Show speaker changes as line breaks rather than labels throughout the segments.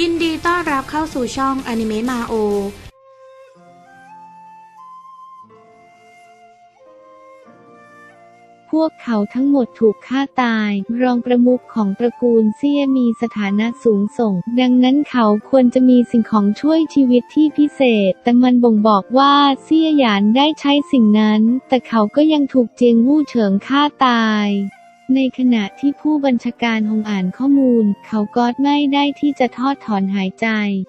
ยินดีต้อนรับเข้าสู่ช่องอนิเมะมาโอ
พวกเขาทั้งหมดถูกฆ่าตาย รองประมุขของตระกูลเซียมีสถานะสูงส่ง ดังนั้นเขาควรจะมีสิ่งของช่วยชีวิตที่พิเศษ แต่มันบ่งบอกว่าเซียหยานได้ใช้สิ่งนั้น แต่เขาก็ยังถูกเจียงวู่เฉิงฆ่าตาย ในขณะที่ผู้บัญชาการองอ่านข้อมูล เขาก็ไม่ได้ที่จะทอดถอนหายใจ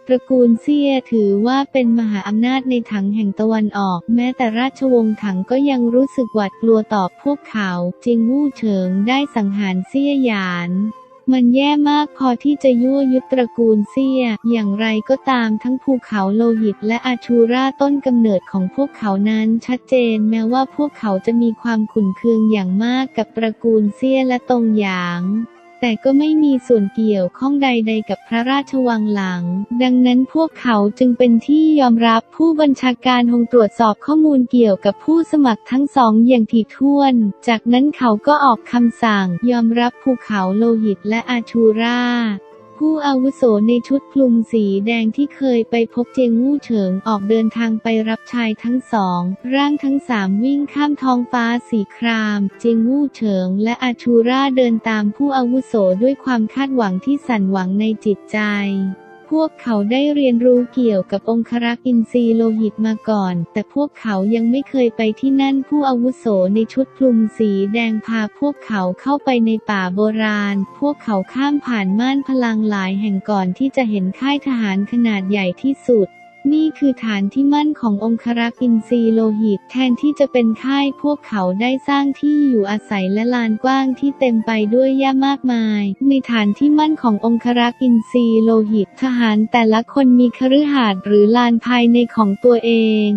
ตระกูลเซียถือว่าเป็นมหาอำนาจในถังแห่งตะวันออก แม้แต่ราชวงศ์ถังก็ยังรู้สึกหวาดกลัวต่อพวกเขา จิงวู่เฉิงได้สังหารเซียหยาน มันแย่มากพอที่จะยั่วยุตระกูลเซี่ยอย่างไรก็ตามทั้งภูเขาโลหิตและอาชูราต้นกำเนิดของพวกเขานั้นชัดเจนแม้ว่าพวกเขาจะมีความขุ่นเคืองอย่างมากกับตระกูลเซี่ยและตรงหยาง แต่ก็ไม่มีส่วนเกี่ยวข้องใดๆกับพระราชวังหลัง ดังนั้นพวกเขาจึงเป็นที่ยอมรับผู้บัญชาการคงตรวจสอบข้อมูลเกี่ยวกับผู้สมัครทั้งสองอย่างถี่ถ้วน จากนั้นเขาก็ออกคำสั่งยอมรับภูเขาโลหิตและอาชูรา ผู้อาวุโสในชุดคลุมสีแดงที่เคยไปพบเจียงวู่เฉิงออกเดินทางไปรับชายทั้งสอง ร่างทั้งสามวิ่งข้ามท้องฟ้าสีคราม เจียงวู่เฉิงและอาชูราเดินตามผู้อาวุโสด้วยความคาดหวังที่สั่นหวังในจิตใจ วกเขาได้เรียนรู้เกี่ยวกับองครักษ์อินทรีย์โลหิตมาก่อน แต่พวกเขายังไม่เคยไปที่นั่นผู้อาวุโสในชุดคลุมสีแดงพาพวกเขาเข้าไปในป่าโบราณ พวกเขาข้ามผ่านม่านพลังหลายแห่งก่อนที่จะเห็นค่ายทหารขนาดใหญ่ที่สุด นี่คือฐานที่มั่นขององครักษ์อินทรีโลหิต แทนที่จะเป็นค่ายพวกเขาได้สร้างที่อยู่อาศัยและลานกว้างที่เต็มไปด้วยหญ้ามากมาย ในฐานที่มั่นขององครักษ์อินทรีโลหิต ทหารแต่ละคนมีคฤหาสน์หรือลานภายในของตัวเอง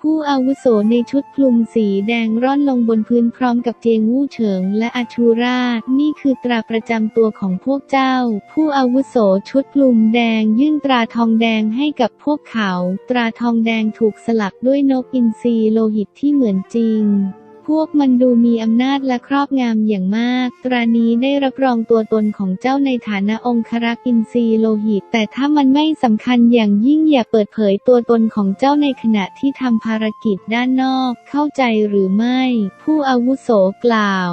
ผู้อาวุโสในชุดคลุมสีแดงร่อนลงบนพื้นพร้อมกับเจียงวู่เฉิงและอาชูราชนี่คือตราประจำตัวของพวกเจ้า ผู้อาวุโสชุดคลุมแดงยื่นตราทองแดงให้กับพวกเขา ตราทองแดงถูกสลักด้วยนกอินทรีโลหิตที่เหมือนจริง พวกมันดูมีอำนาจและครอบงามอย่างมาก ตรานี้ได้รับรองตัวตนของเจ้าในฐานะองครักษ์อินทรีโลหิต แต่ถ้ามันไม่สำคัญอย่างยิ่งอย่าเปิดเผยตัวตนของเจ้าในขณะที่ทำภารกิจด้านนอก เข้าใจหรือไม่ ผู้อาวุโสกล่าว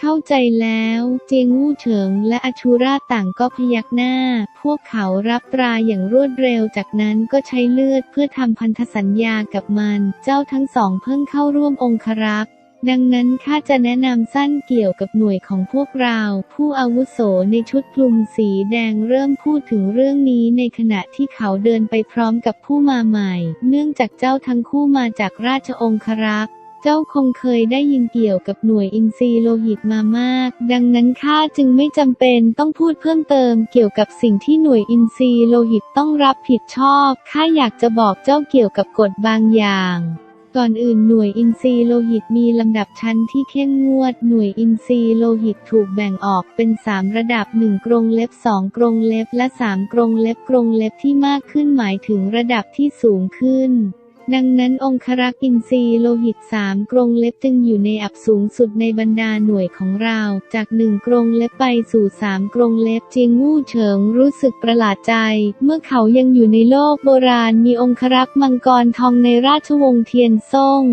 เข้าใจแล้ว เจียงวู่เฉิงและอชูราต่างก็พยักหน้า พวกเขารับตราอย่างรวดเร็วจากนั้นก็ใช้เลือดเพื่อทำพันธสัญญากับมัน เจ้าทั้งสองเพิ่งเข้าร่วมองครักษ์ ดังนั้นข้าจะแนะนำสั้นเกี่ยวกับหน่วยของพวกเรา ผู้อาวุโสในชุดคลุมสีแดงเริ่มพูดถึงเรื่องนี้ในขณะที่เขาเดินไปพร้อมกับผู้มาใหม่ เนื่องจากเจ้าทั้งคู่มาจากราชองครักษ์เจ้าคงเคยได้ยินเกี่ยวกับหน่วยอินทรีย์โลหิตมามาก ดังนั้นข้าจึงไม่จำเป็นต้องพูดเพิ่มเติมเกี่ยวกับสิ่งที่หน่วยอินทรีย์โลหิตต้องรับผิดชอบ ข้าอยากจะบอกเจ้าเกี่ยวกับกฎบางอย่าง ก่อนอื่นหน่วยอินทรีย์โลหิตมีลำดับชั้นที่เข้มงวด หน่วยอินทรีย์โลหิตถูกแบ่งออกเป็น 3 ระดับ 1 กรงเล็บ 2 กรงเล็บ และ 3 กรงเล็บ กรงเล็บที่มากขึ้นหมายถึงระดับที่สูงขึ้น ดังนั้นองครักษ์อินทรีย์โลหิตสามกรงเล็บจึงอยู่ในอับสูงสุดในบรรดาหน่วยของเรา จากหนึ่งกรงเล็บไปสู่สามกรงเล็บเจียงวู่เฉิงรู้สึกประหลาดใจ เมื่อเขายังอยู่ในโลกโบราณมีองครักษ์มังกรทองในราชวงศ์เทียนซ่ง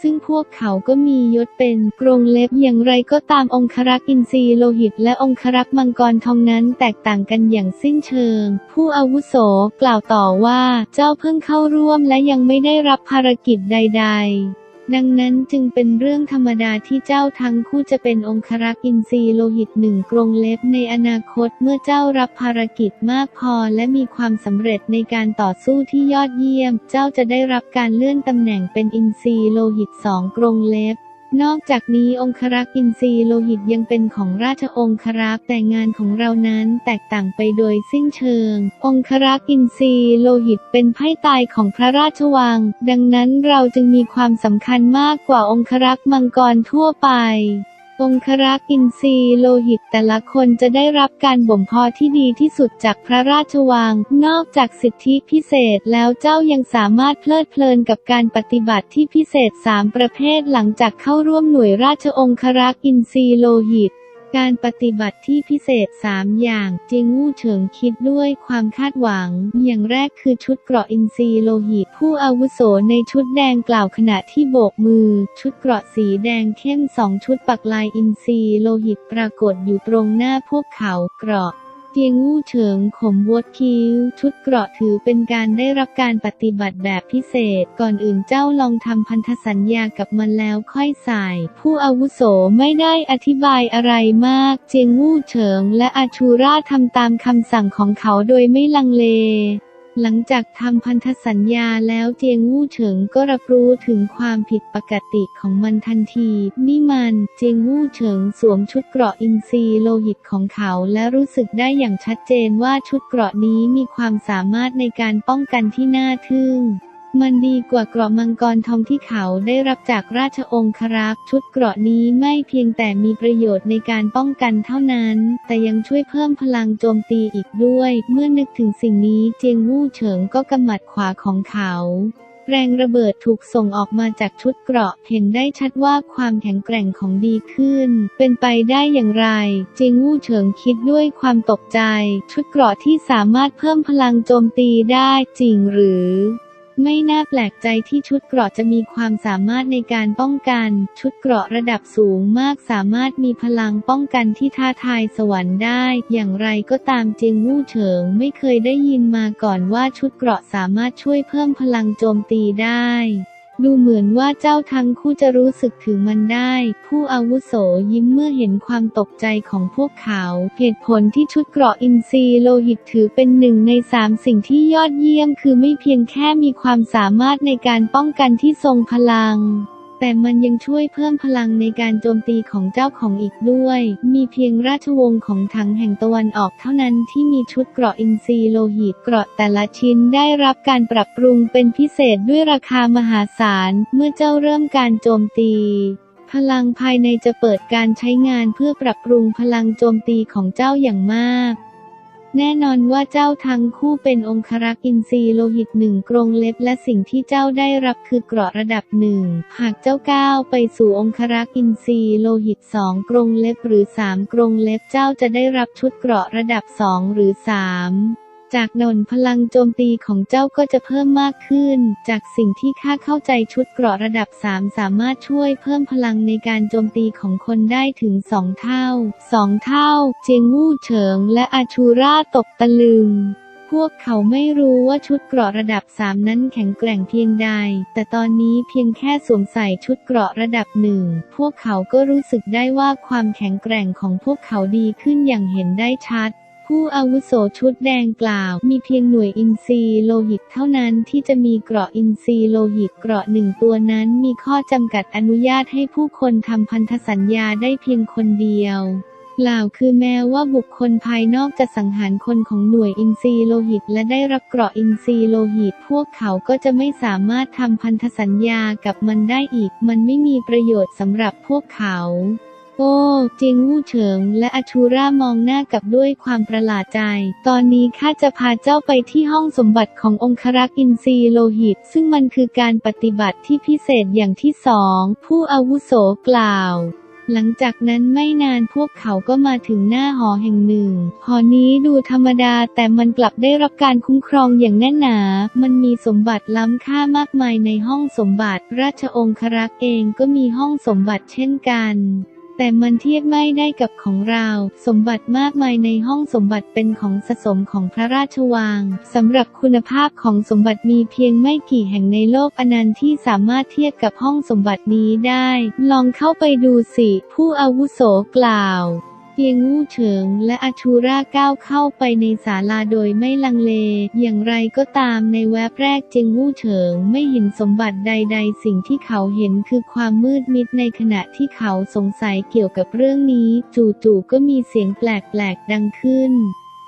ซึ่งพวกเขาก็มียศเป็นกรงเล็บอย่างไรก็ตามองครักษ์อินทรียโลหิต และองครักษ์มังกรทองนั้นแตกต่างกันอย่างสิ้นเชิง ผู้อาวุโสกล่าวต่อว่าเจ้าเพิ่งเข้าร่วมและยังไม่ได้รับภารกิจใด ๆ ดังนั้นจึงเป็นเรื่องธรรมดาที่เจ้าทั้งคู่จะเป็นองครักษ์อินทรีย์โลหิตหนึ่งกรงเล็บในอนาคตเมื่อเจ้ารับภารกิจมากพอและมีความสำเร็จในการต่อสู้ที่ยอดเยี่ยม เจ้าจะได้รับการเลื่อนตำแหน่งเป็นอินทรีย์โลหิตสองกรงเล็บ นอกจากนี้องครักษ์อินทรีย์โลหิตยังเป็นของราชองครักษ์แต่งานของเรานั้นแตกต่างไปโดยสิ้นเชิง องครักษ์อินทรีย์โลหิตเป็นไพ่ตายของพระราชวัง ดังนั้นเราจึงมีความสำคัญมากกว่าองครักษ์มังกรทั่วไป องครักษ์อินทรีย์โลหิตแต่ละคนจะได้รับการบ่มเพาะที่ดีที่สุดจากพระราชวัง นอกจากสิทธิพิเศษแล้วเจ้ายังสามารถเพลิดเพลินกับการปฏิบัติที่พิเศษ 3 ประเภทหลังจากเข้าร่วมหน่วยราชองครักษ์อินทรีย์โลหิต การปฏิบัติที่พิเศษ 3 อย่างเจียงวู่เฉิงคิดด้วยความคาดหวัง อย่างแรกคือชุดเกราะอินทรีโลหิต ผู้อาวุโสในชุดแดงกล่าวขณะที่โบกมือ ชุดเกราะสีแดงเข้มสองชุดปักลายอินทรีโลหิตปรากฏอยู่ตรงหน้าพวกเขาเกราะ เจียงวู่เฉิงขมวดคิ้ว ชุดเกราะถือเป็นการได้รับการปฏิบัติแบบพิเศษ ก่อนอื่นเจ้าลองทำพันธสัญญากับมันแล้วค่อยใส่ ผู้อาวุโสไม่ได้อธิบายอะไรมาก เจียงวู่เฉิงและอาชูราทำตามคำสั่งของเขาโดยไม่ลังเล หลังจากทำพันธสัญญาแล้วเจียงวู่เฉิงก็รับรู้ถึงความผิดปกติของมันทันที นี่มันเจียงวู่เฉิงสวมชุดเกราะอินทรีโลหิตของเขาและรู้สึกได้อย่างชัดเจนว่าชุดเกราะนี้มีความสามารถในการป้องกันที่น่าทึ่ง มันดีกว่าเกราะมังกรทองที่เขาได้รับจากราชองครักษ์ชุดเกราะนี้ไม่เพียงแต่มีประโยชน์ในการป้องกันเท่านั้น แต่ยังช่วยเพิ่มพลังโจมตีอีกด้วย เมื่อนึกถึงสิ่งนี้เจียงวู่เฉิงก็กำหมัดขวาของเขาแรงระเบิดถูกส่งออกมาจากชุดเกราะ เห็นได้ชัดว่าความแข็งแกร่งของดีขึ้น เป็นไปได้อย่างไร เจียงวู่เฉิงคิดด้วยความตกใจ ชุดเกราะที่สามารถเพิ่มพลังโจมตีได้จริงหรือ ไม่น่าแปลกใจที่ชุดเกราะจะมีความสามารถในการป้องกัน ชุดเกราะระดับสูงมากสามารถมีพลังป้องกันที่ท้าทายสวรรค์ได้ อย่างไรก็ตามเจียงวู่เฉิงไม่เคยได้ยินมาก่อนว่าชุดเกราะสามารถช่วยเพิ่มพลังโจมตีได้ ดูเหมือนว่าเจ้าทั้งคู่จะรู้สึกถึงมันได้ ผู้อาวุโสยิ้มเมื่อเห็นความตกใจของพวกเขา เหตุผลที่ชุดเกราะอินทรีโลหิตถือเป็นหนึ่งในสามสิ่งที่ยอดเยี่ยมคือไม่เพียงแค่มีความสามารถในการป้องกันที่ทรงพลัง แต่มันยังช่วยเพิ่มพลังในการโจมตีของเจ้าของอีกด้วย มีเพียงราชวงศ์ของถังแห่งตะวันออกเท่านั้นที่มีชุดเกราะอินทรีโลหิตเกราะแต่ละชิ้นได้รับการปรับปรุงเป็นพิเศษด้วยราคามหาศาล เมื่อเจ้าเริ่มการโจมตีพลังภายในจะเปิดการใช้งานเพื่อปรับปรุงพลังโจมตีของเจ้าอย่างมาก แน่นอนว่าเจ้าทั้งคู่เป็นองครักษ์อินทรีโลหิตหนึ่งกรงเล็บและสิ่งที่เจ้าได้รับคือเกราะระดับหนึ่งหากเจ้าก้าวไปสู่องครักษ์อินทรีโลหิตสองกรงเล็บหรือสามกรงเล็บเจ้าจะได้รับชุดเกราะระดับสองหรือสาม จากนนพลังโจมตีของเจ้าก็จะเพิ่มมากขึ้น จากสิ่งที่ข้าเข้าใจชุดเกราะระดับ 3 สามารถช่วยเพิ่มพลังในการโจมตีของคนได้ถึง 2 เท่า 2 เท่า เจงู่เฉิงและอาชูราตกตะลึงพวกเขาไม่รู้ว่าชุดเกราะระดับ 3 นั้นแข็งแกร่งเพียงใด แต่ตอนนี้เพียงแค่สวมใส่ชุดเกราะระดับหนึ่ง พวกเขาก็รู้สึกได้ว่าความแข็งแกร่งของพวกเขาดีขึ้นอย่างเห็นได้ชัด ผู้อาวุโสชุดแดงกล่าว มีเพียงหน่วยอินทรีโลหิตเท่านั้นที่จะมีเกราะอินทรีโลหิตเกราะหนึ่งตัวนั้นมีข้อจำกัดอนุญาตให้ผู้คนทำพันธสัญญาได้เพียงคนเดียวกล่าวคือแม้ว่าบุคคลภายนอกจะสังหารคนของหน่วยอินทรีโลหิต และได้รับเกราะอินทรีโลหิต พวกเขาก็จะไม่สามารถทำพันธสัญญากับมันได้อีก มันไม่มีประโยชน์สำหรับพวกเขา โอ้เจียงวู่เฉิงและอชูรามองหน้ากับด้วยความประหลาดใจ ตอนนี้ข้าจะพาเจ้าไปที่ห้องสมบัติขององครักษ์อินทรีโลหิต ซึ่งมันคือการปฏิบัติที่พิเศษอย่างที่สอง ผู้อาวุโสกล่าวหลังจากนั้นไม่นานพวกเขาก็มาถึงหน้าหอแห่งหนึ่ง หอนี้ดูธรรมดาแต่มันกลับได้รับการคุ้มครองอย่างแน่นหนา มันมีสมบัติล้ำค่ามากมายในห้องสมบัติ ราชองครักษ์เองก็มีห้องสมบัติเช่นกัน แต่มันเทียบไม่ได้กับของเรา สมบัติมากมายในห้องสมบัติเป็นของสะสมของพระราชวังสำหรับคุณภาพของสมบัติมีเพียงไม่กี่แห่งในโลกอนันต์ที่สามารถเทียบกับห้องสมบัตินี้ได้ ลองเข้าไปดูสิ ผู้อาวุโสกล่าว เตียงงู่เฉิงและอาชูราก้าวเข้าไปในศาลาโดยไม่ลังเล อย่างไรก็ตามในแวบแรกเจียงวู่เฉิงไม่เห็นสมบัติใด ๆ สิ่งที่เขาเห็นคือความมืดมิดในขณะที่เขาสงสัยเกี่ยวกับเรื่องนี้ จู่ๆก็มีเสียงแปลกๆดังขึ้น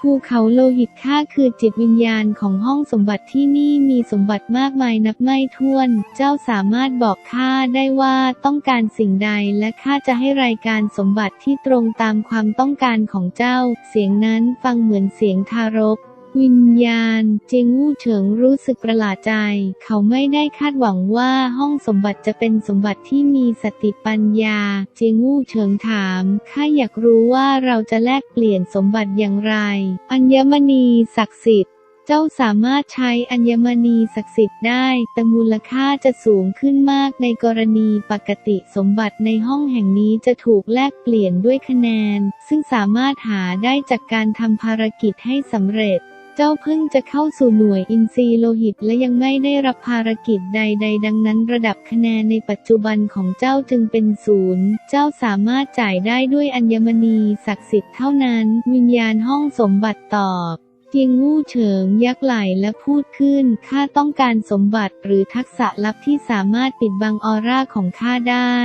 ภูเขาโลหิตข้าคือจิตวิญญาณของห้องสมบัติที่นี่มีสมบัติมากมายนับไม่ถ้วน เจ้าสามารถบอกข้าได้ว่าต้องการสิ่งใดและข้าจะให้รายการสมบัติที่ตรงตามความต้องการของเจ้า เสียงนั้นฟังเหมือนเสียงทารก วิญญาณเจงวู่เฉิงรู้สึกประหลาดใจ เขาไม่ได้คาดหวังว่าห้องสมบัติจะเป็นสมบัติที่มีสติปัญญา เจงวู่เฉิงถามข้าอยากรู้ว่าเราจะแลกเปลี่ยนสมบัติอย่างไร อัญมณีศักดิ์สิทธิ์เจ้าสามารถใช้อัญมณีศักดิ์สิทธิ์ได้ แต่มูลค่าจะสูงขึ้นมากในกรณีปกติสมบัติในห้องแห่งนี้จะถูกแลกเปลี่ยนด้วยคะแนน ซึ่งสามารถหาได้จากการทำภารกิจให้สำเร็จ เจ้าเพิ่งจะเข้าสู่หน่วยอินทรีย์โลหิตและยังไม่ได้รับภารกิจใด ๆ ดังนั้นระดับคะแนนในปัจจุบันของเจ้าจึงเป็นศูนย์ เจ้าสามารถจ่ายได้ด้วยอัญมณีศักดิ์สิทธิ์เท่านั้น วิญญาณห้องสมบัติตอบเจียงวู่เฉิงยักไหลและพูดขึ้น ข้าต้องการสมบัติหรือทักษะลับที่สามารถปิดบังออร่าของข้าได้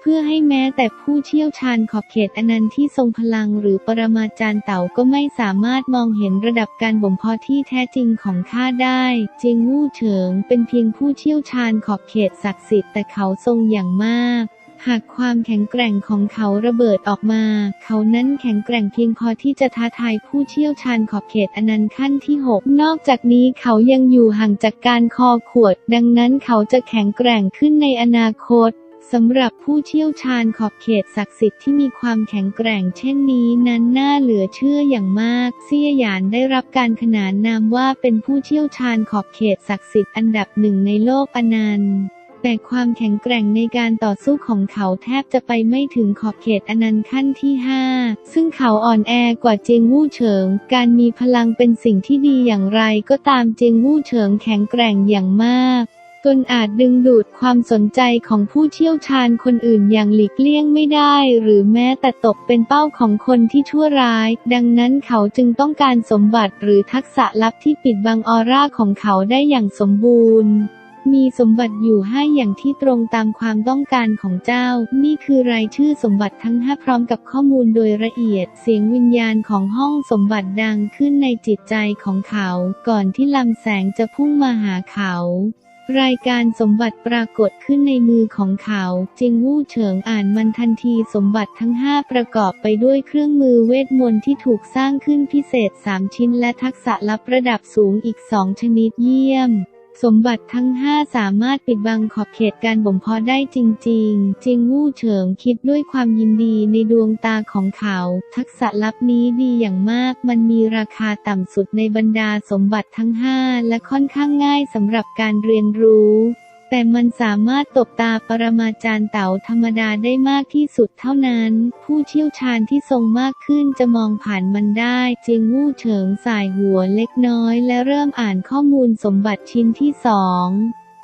เพื่อให้แม้แต่ผู้เชี่ยวชาญขอบเขตอนันต์ที่ทรงพลังหรือปรมาจารย์เต่าก็ไม่สามารถมองเห็นระดับการบ่มเพาะที่แท้จริงของข้าได้เจียงวู่เฉิงเป็นเพียงผู้เชี่ยวชาญขอบเขตศักดิ์สิทธิ์แต่เขาทรงอย่างมากหากความแข็งแกร่งของเขาระเบิดออกมา เขานั้นแข็งแกร่งเพียงพอที่จะท้าทายผู้เชี่ยวชาญขอบเขตอนันต์ขั้นที่ 6 นอกจากนี้เขายังอยู่ห่างจากการคอขวด ดังนั้นเขาจะแข็งแกร่งขึ้นในอนาคต สำหรับผู้เชี่ยวชาญขอบเขตศักดิ์สิทธิ์ที่มีความแข็งแกร่งเช่นนี้นั้นน่าเหลือเชื่ออย่างมาก เซียหยานได้รับการขนานนามว่าเป็นผู้เชี่ยวชาญขอบเขตศักดิ์สิทธิ์อันดับหนึ่งในโลกอนันต์แต่ความแข็งแกร่งในการต่อสู้ของเขาแทบจะไปไม่ถึงขอบเขตอนันต์ขั้นที่ 5 ซึ่งเขาอ่อนแอกว่าเจียงวู่เฉิง การมีพลังเป็นสิ่งที่ดีอย่างไรก็ตามเจียงวู่เฉิงแข็งแกร่งอย่างมาก จนอาจดึงดูดความสนใจของผู้เชี่ยวชาญคนอื่นอย่างหลีกเลี่ยงไม่ได้ หรือแม้แต่ตกเป็นเป้าของคนที่ชั่วร้าย ดังนั้นเขาจึงต้องการสมบัติหรือทักษะลับที่ปิดบังออร่าของเขาได้อย่างสมบูรณ์มีสมบัติอยู่ห้อย่างที่ตรงตามความต้องการของเจ้า นี่คือรายชื่อสมบัติทั้งห้าพร้อมกับข้อมูลโดยละเอียด เสียงวิญญาณของห้องสมบัติดังขึ้นในจิตใจของเขา ก่อนที่ลำแสงจะพุ่งมาหาเขา รายการสมบัติปรากฏขึ้นในมือของเขา จิงวู่เฉิงอ่านมันทันทีสมบัติทั้งห้าประกอบไปด้วยเครื่องมือเวทมนต์ที่ถูกสร้างขึ้นพิเศษ 3 ชิ้นและทักษะลับระดับสูงอีก 2 ชนิดเยี่ยม สมบัติทั้ง 5 สามารถปิดบังขอบเขตการบ่มเพาะได้จริง ๆ จิงวู่เฉิงคิดด้วยความยินดีในดวงตาของเขา ทักษะลับนี้ดีอย่างมาก มันมีราคาต่ำสุดในบรรดาสมบัติทั้ง 5 และค่อนข้างง่ายสำหรับการเรียนรู้ แต่มันสามารถตบตาปรมาจารย์เต่าธรรมดาได้มากที่สุดเท่านั้น ผู้เชี่ยวชาญที่ทรงมากขึ้นจะมองผ่านมันได้เจียงวู่เฉิงสายหัวเล็กน้อย และเริ่มอ่านข้อมูลสมบัติชิ้นที่สอง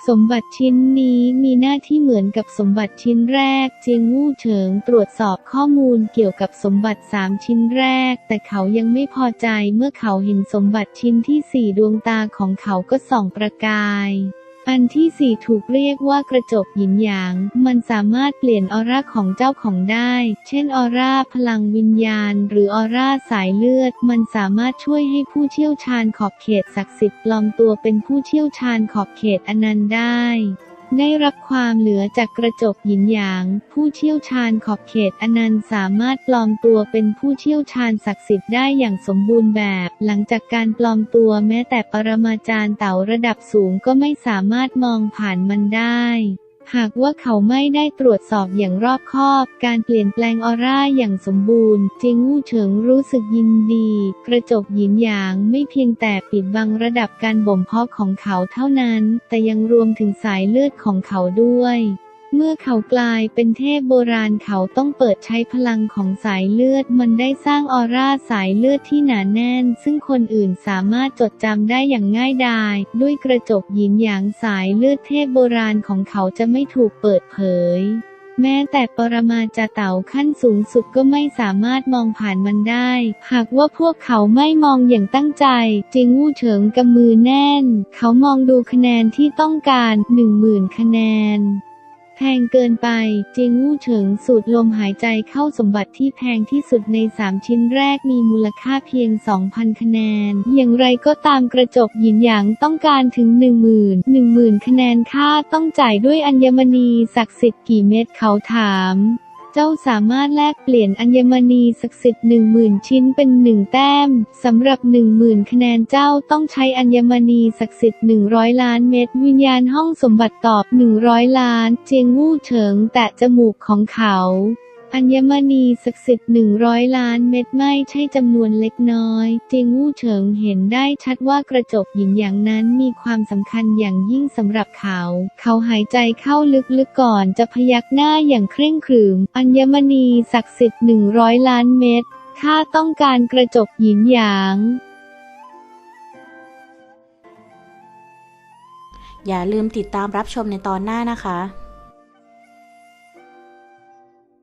สมบัติชิ้นนี้มีหน้าที่เหมือนกับสมบัติชิ้นแรกเจียงวู่เฉิงตรวจสอบข้อมูลเกี่ยวกับสมบัติสามชิ้นแรก แต่เขายังไม่พอใจเมื่อเขาเห็นสมบัติชิ้นที่สี่ดวงตาของเขาก็ส่องประกาย อันที่สี่ถูกเรียกว่ากระจกหยินหยาง มันสามารถเปลี่ยนออร่าของเจ้าของได้ เช่นออร่าพลังวิญญาณ หรือออร่าสายเลือด มันสามารถช่วยให้ผู้เชี่ยวชาญขอบเขตศักดิ์สิทธิ์ปลอมตัวเป็นผู้เชี่ยวชาญขอบเขตอนันต์ได้ ได้รับความเหลือจากกระจกหยินหยาง ผู้เชี่ยวชาญขอบเขตอนันต์สามารถปลอมตัวเป็นผู้เชี่ยวชาญศักดิ์สิทธิ์ได้อย่างสมบูรณ์แบบ หลังจากการปลอมตัวแม้แต่ปรมาจารย์เต่าระดับสูงก็ไม่สามารถมองผ่านมันได้ หากว่าเขาไม่ได้ตรวจสอบอย่างรอบคอบ การเปลี่ยนแปลงออร่าอย่างสมบูรณ์จิงวู่เฉิงรู้สึกยินดี กระจกหยินหยางไม่เพียงแต่ปิดบังระดับการบ่มเพาะของเขาเท่านั้น แต่ยังรวมถึงสายเลือดของเขาด้วย เมื่อเขากลายเป็นเทพโบราณเขาต้องเปิดใช้พลังของสายเลือด มันได้สร้างออร่าสายเลือดที่หนาแน่น ซึ่งคนอื่นสามารถจดจำได้อย่างง่ายดาย ด้วยกระจกหยินหยางสายเลือดเทพโบราณของเขาจะไม่ถูกเปิดเผยแม้แต่ปรมาจารย์เต่าขั้นสูงสุดก็ไม่สามารถมองผ่านมันได้ หากว่าพวกเขาไม่มองอย่างตั้งใจ จิงวู่เฉิงกำมือแน่น เขามองดูคะแนนที่ต้องการหนึ่งหมื่นคะแนน แพงเกินไป เจียงวู่เฉิงสูดลมหายใจเข้าสมบัติที่แพงที่สุดใน 3 ชิ้นแรกมีมูลค่าเพียง 2,000 คะแนน อย่างไรก็ตามกระจกหยินหยางต้องการถึง 10,000 10,000 คะแนนค่าต้องจ่ายด้วยอัญมณีศักดิ์สิทธิ์กี่เม็ดเขาถาม เจ้าสามารถแลกเปลี่ยนอัญมณีศักดิ์สิทธิ์หนึ่งหมื่นชิ้นเป็นหนึ่งแต้มสำหรับหนึ่งหมื่นคะแนนเจ้าต้องใช้อัญมณีศักดิ์สิทธิ์หนึ่งร้อยล้านเม็ดวิญญาณห้องสมบัติตอบหนึ่งร้อยล้าน เจียงวู่เฉิง แตะจมูกของเขา อัญมณีศักดิ์สิทธิ์หนึ่งร้อยล้านเม็ดไม่ใช่จำนวนเล็กน้อยเจียงวู่เฉิงเห็นได้ชัดว่ากระจกหยินหยางนั้นมีความสำคัญอย่างยิ่งสำหรับเขา เขาหายใจเข้าลึกๆก่อนจะพยักหน้าอย่างเคร่งขรึม อัญมณีศักดิ์สิทธิ์หนึ่งร้อยล้านเม็ดข้าต้องการกระจกหยินหยาง
อย่าลืมติดตามรับชมในตอนหน้านะคะ